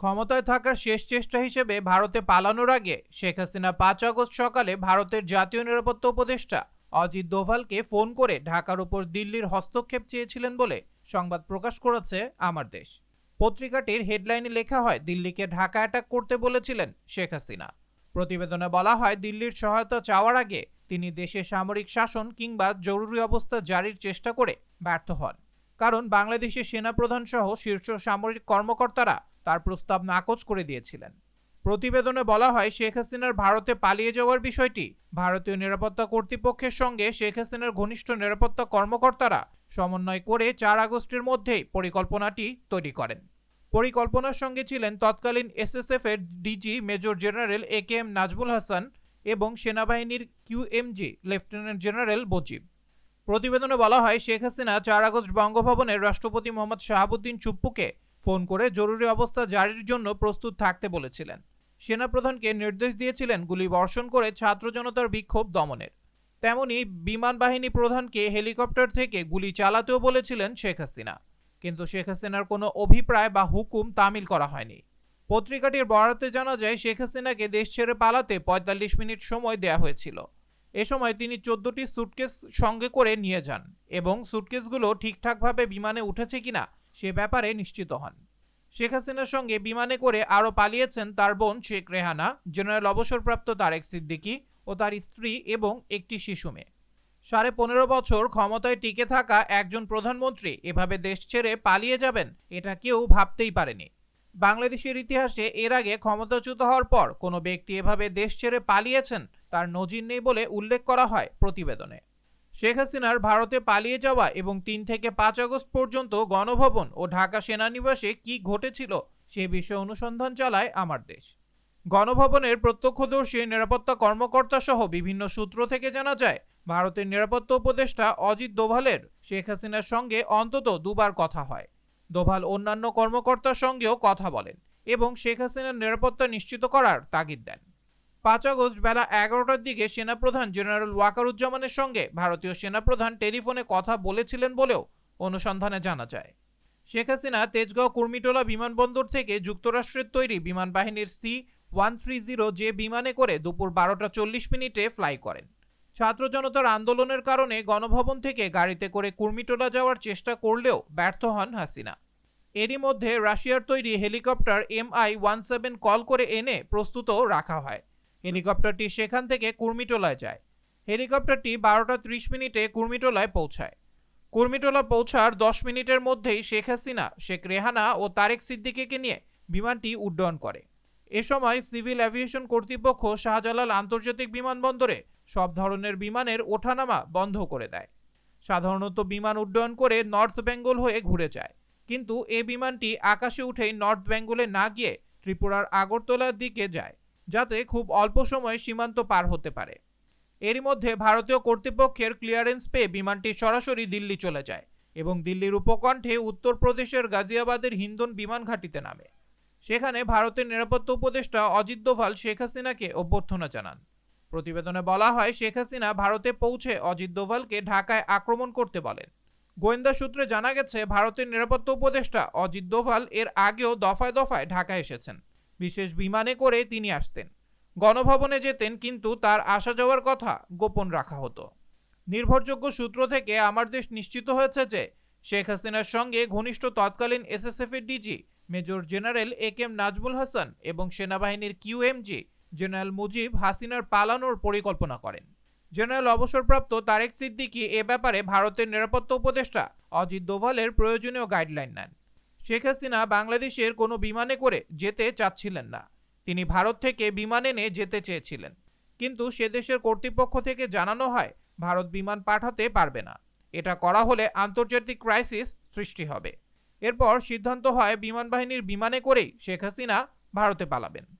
ক্ষমতায় থাকার শেষ চেষ্টা হিসেবে ভারতে পালানোর আগে শেখ হাসিনা পাঁচ আগস্ট সকালে ভারতের জাতীয় নিরাপত্তা উপদেষ্টা অজিত দোভালকে ফোন করে ঢাকার উপর দিল্লির হস্তক্ষেপ চেয়েছিলেন বলে সংবাদ প্রকাশ করেছে আমার দেশ। পত্রিকাটির হেডলাইনে লেখা হয়, দিল্লিকে ঢাকা অ্যাটাক করতে বলেছিলেন শেখ হাসিনা। প্রতিবেদনে বলা হয়, দিল্লির সহায়তা চাওয়ার আগে তিনি দেশে সামরিক শাসন কিংবা জরুরি অবস্থা জারির চেষ্টা করে ব্যর্থ হন। কারণ বাংলাদেশের সেনাপ্রধান সহ শীর্ষ সামরিক কর্মকর্তারা তার প্রস্তাব নাকচ করে দিয়েছিলেন। প্রতিবেদনে বলা হয়, শেখ হাসিনার ভারতে পালিয়ে যাওয়ার বিষয়টি ভারতীয় নিরাপত্তা কর্তৃপক্ষের সঙ্গে শেখ হাসিনার ঘনিষ্ঠ নিরাপত্তা কর্মকর্তারা সমন্বয় করে চার আগস্টের মধ্যেই পরিকল্পনাটি তৈরি করেন। পরিকল্পনার সঙ্গে ছিলেন তৎকালীন এসএসএফ এর DG major general A K M Najmul Hasan এবং সেনাবাহিনীর কিউএমজি লেফটেন্যান্ট জেনারেল বজিব। প্রতিবেদনে বলা হয়, শেখ হাসিনা চার আগস্ট বঙ্গভবনের রাষ্ট্রপতি মোহাম্মদ শাহাবুদ্দিন চুপ্পুকে ফোন করে জরুরি অবস্থা জারির জন্য প্রস্তুত থাকতে বলেছিলেন। সেনাপ্রধানকে নির্দেশ দিয়েছিলেন গুলি বর্ষণ করে ছাত্র জনতার বিক্ষোভ দমনের। তেমনি বিমান বাহিনী প্রধানকে হেলিকপ্টার থেকে গুলি চালাতেও বলেছিলেন শেখ হাসিনা। কিন্তু শেখ হাসিনার কোনো অভিপ্রায় বা হুকুম তামিল করা হয়নি। পত্রিকাটির বরাতে জানা যায়, শেখ হাসিনাকে দেশ ছেড়ে পালাতে পঁয়তাল্লিশ মিনিট সময় দেয়া হয়েছিল। এ সময় তিনি চোদ্দটি সুটকেস সঙ্গে করে নিয়ে যান এবং সুটকেসগুলো ঠিকঠাকভাবে বিমানে উঠেছে কিনা সে ব্যাপারে নিশ্চিত হন। শেখ হাসিনার সঙ্গে বিমানে করে আরও পালিয়েছেন তার বোন শেখ রেহানা, জেনারেল অবসরপ্রাপ্ত তারেক সিদ্দিকী ও তার স্ত্রী এবং একটি শিশু মেয়ে। সাড়ে পনেরো বছর ক্ষমতায় টিকে থাকা একজন প্রধানমন্ত্রী এভাবে দেশ ছেড়ে পালিয়ে যাবেন, এটা কেউ ভাবতেই পারেনি। বাংলাদেশের ইতিহাসে এর আগে ক্ষমতাচ্যুত হওয়ার পর কোনো ব্যক্তি এভাবে দেশ ছেড়ে পালিয়েছেন তার নজির নেই বলে উল্লেখ করা হয় প্রতিবেদনে। শেখ হাসিনার ভারতে পালিয়ে যাওয়া এবং তিন থেকে পাঁচ আগস্ট পর্যন্ত গণভবন ও ঢাকা সেনানিবাসে কি ঘটেছিল সে বিষয়ে অনুসন্ধান চালায় আমার দেশ। গণভবনের প্রত্যক্ষদর্শী, নিরাপত্তা কর্মকর্তা সহ বিভিন্ন সূত্র থেকে জানা যায়, ভারতের নিরাপত্তা উপদেষ্টা অজিত দোভালের শেখ হাসিনার সঙ্গে অন্তত দুবার কথা হয়। দোভাল অন্যান্য কর্মকর্তার সঙ্গেও কথা বলেন এবং শেখ হাসিনার নিরাপত্তা নিশ্চিত করার তাগিদ দেন। পাঁচ আগস্ট বেলা এগারোটার দিকে সেনাপ্রধান জেনারেল ওয়াকারুজ্জামানের সঙ্গে ভারতীয় সেনাপ্রধান টেলিফোনে কথা বলেছিলেন বলেও অনুসন্ধানে জানা যায়। শেখ হাসিনা তেজগাঁও কুর্মিটোলা বিমানবন্দর থেকে যুক্তরাষ্ট্রের তৈরি বিমান বাহিনীর সি ওয়ান থ্রি জিরো যে বিমানে করে দুপুর বারোটা চল্লিশ মিনিটে ফ্লাই করেন। ছাত্র জনতার আন্দোলনের কারণে গণভবন থেকে গাড়িতে করে কুর্মিটোলা যাওয়ার চেষ্টা করলেও ব্যর্থ হন হাসিনা। এরই মধ্যে রাশিয়ার তৈরি helicopter MI one seven call করে এনে প্রস্তুত রাখা হয়। হেলিকপ্টারটি সেখান থেকে কুর্মিটোলায় যায়। হেলিকপ্টারটি বারোটা ত্রিশ মিনিটে কুর্মিটোলায় পৌঁছায়। কুর্মিটোলা পৌঁছার দশ মিনিটের মধ্যেই শেখ হাসিনা, শেখ রেহানা ও তারেক সিদ্দিকিকে নিয়ে বিমানটি উড্ডয়ন করে। এ সময় সিভিল অ্যাভিয়েশন কর্তৃপক্ষ শাহজালাল আন্তর্জাতিক বিমানবন্দরে সব ধরনের বিমানের ওঠানামা বন্ধ করে দেয়। সাধারণত বিমান উড্ডয়ন করে নর্থ বেঙ্গল হয়ে ঘুরে যায়। কিন্তু এ বিমানটি আকাশে উঠেই নর্থ বেঙ্গলে না গিয়ে ত্রিপুরার আগরতলার দিকে যায়, যাতে খুব অল্প সময়ে সীমান্ত পার হতে পারে। এরই মধ্যে ভারতীয় কর্তৃপক্ষের ক্লিয়ারেন্স পেয়ে বিমানটি সরাসরি দিল্লি চলে যায় এবং দিল্লির উপকণ্ঠে উত্তরপ্রদেশের গাজিয়াবাদের হিন্দন বিমান ঘাঁটিতে নামে। সেখানে ভারতের নিরাপত্তা উপদেষ্টা অজিত দোভাল শেখ হাসিনাকে অভ্যর্থনা জানান। প্রতিবেদনে বলা হয়, শেখ হাসিনা ভারতে পৌঁছে অজিত দোভালকে ঢাকায় আক্রমণ করতে বলেন। গোয়েন্দা সূত্রে জানা গেছে, ভারতের নিরাপত্তা উপদেষ্টা অজিত দোভাল এর আগেও দফায় দফায় ঢাকায় এসেছেন। বিশেষ বিমানে করে তিনি আসতেন। গণভবনে যেতেন, কিন্তু তার আসা যাওয়ার কথা গোপন রাখা হতো। নির্ভরযোগ্য সূত্র থেকে আমার দেশ নিশ্চিত হয়েছে যে, শেখ হাসিনার সঙ্গে ঘনিষ্ঠ তৎকালীন এসএসএফ এর DG major general A K M Najmul Hasan এবং সেনাবাহিনীর কিউএমজি জেনারেল মুজিব হাসিনার পালানোর পরিকল্পনা করেন। জেনারেল অবসরপ্রাপ্ত তারেক সিদ্দিকী এ ব্যাপারে ভারতের নিরাপত্তা উপদেষ্টা অজিত দোভালের প্রয়োজনীয় গাইডলাইন নেন। শেখ হাসিনা বাংলাদেশের কোনো বিমানে করে যেতে চাচ্ছিলেন না। তিনি ভারত থেকে বিমান এনে যেতে চেয়েছিলেন। কিন্তু সে দেশের কর্তৃপক্ষ থেকে জানানো হয়, ভারত বিমান পাঠাতে পারবে না। এটা করা হলে আন্তর্জাতিক ক্রাইসিস সৃষ্টি হবে। এরপর সিদ্ধান্ত হয় বিমান বাহিনীর বিমানে করেই শেখ হাসিনা ভারতে পালাবেন।